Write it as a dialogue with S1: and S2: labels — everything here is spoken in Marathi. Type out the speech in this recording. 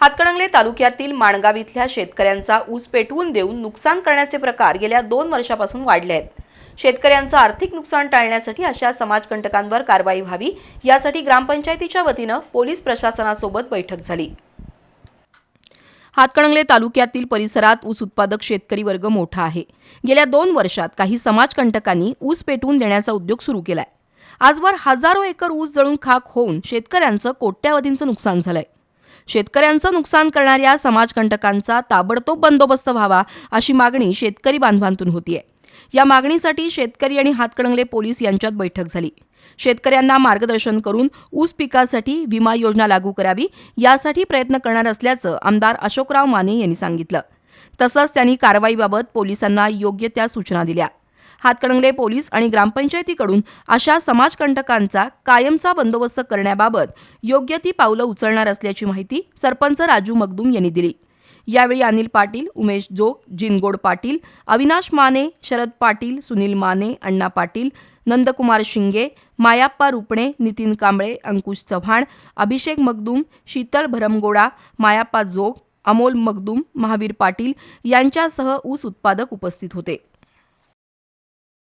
S1: हातकणंगले तालुक्यातील माणगाव इथल्या शेतकऱ्यांचा ऊस पेटवून देऊन नुकसान करण्याचे प्रकार गेल्या दोन वर्षापासून वाढले आहेत. शेतकऱ्यांचं आर्थिक नुकसान टाळण्यासाठी अशा समाजकंटकांवर कारवाई व्हावी यासाठी ग्रामपंचायतीच्या वतीनं पोलीस प्रशासनासोबत बैठक झाली. हातकणंगले तालुक्यातील परिसरात ऊस उत्पादक शेतकरी वर्ग मोठा आहे. गेल्या दोन वर्षात काही समाजकंटकांनी ऊस पेटवून देण्याचा उद्योग सुरू केलाय. आजवर हजारो एकर ऊस जळून खाक होऊन शेतकऱ्यांचं कोट्यावधींचं नुकसान झालंय. शेतकऱ्यांचं नुकसान करणाऱ्या समाजकंटकांचा ताबडतोब बंदोबस्त व्हावा अशी मागणी शेतकरी बांधवांतून होतीये. या मागणीसाठी शेतकरी आणि हातकणंगले पोलीस यांच्यात बैठक झाली. शेतकऱ्यांना मार्गदर्शन करून ऊस पिकासाठी विमा योजना लागू करावी यासाठी प्रयत्न करणार असल्याचं आमदार अशोकराव माने यांनी सांगितलं. तसंच त्यांनी कारवाईबाबत पोलिसांना योग्य त्या सूचना दिल्या. हातकणंगले पोलीस आणि ग्रामपंचायतीकडून अशा समाजकंटकांचा कायमचा बंदोबस्त करण्याबाबत योग्य ती पावलं उचलणार असल्याची माहिती सरपंच राजू मगदूम यांनी दिली. यावेळी अनिल पाटील उमेश जोग जिनगोड पाटील अविनाश माने शरद पाटील सुनील माने अण्णा पाटील नंदकुमार शिंगे मायाप्पा रुपणे नितीन कांबळे अंकुश चव्हाण अभिषेक मगदूम शीतल भरमगोडा मायाप्पा जोग अमोल मगदूम महावीर पाटील यांच्यासह ऊस उत्पादक उपस्थित होते.